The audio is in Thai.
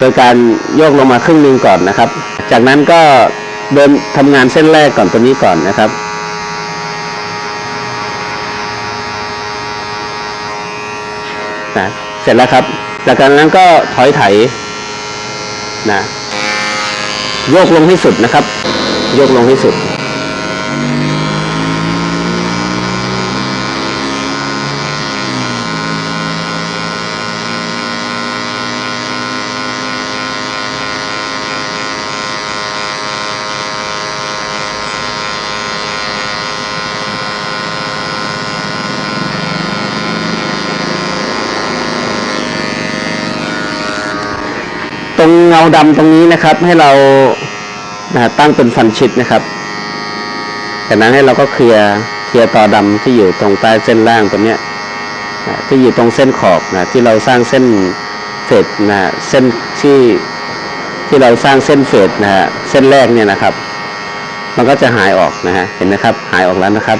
โดยการโยกลงมาครึ่งหนึ่งก่อนนะครับ จากนั้นก็เดินทำงานเส้นแรกก่อนตัวนี้ก่อนนะครับนะเสร็จแล้วครับ จากนั้นก็ถอยไถนะโยกลงให้สุดนะครับ โยกลงให้สุด ตรงเงาดำตรงนี้นะครับ ให้เรานะตั้งเป็นฟันชิดนะครับจากนั้นให้เราก็เคลียร์เคลียร์ต่อดำที่อยู่ตรงใต้เส้นล่างตัวเนี้ยนะที่อยู่ตรงเส้นขอบนะที่เราสร้างเส้นเฟดนะเส้นที่ที่เราสร้างเส้นเฟดนะฮะเส้นแรกเนี่ยนะครับ มันก็จะหายออกนะฮะเห็นไหมครับ หายออกแล้วนะครับ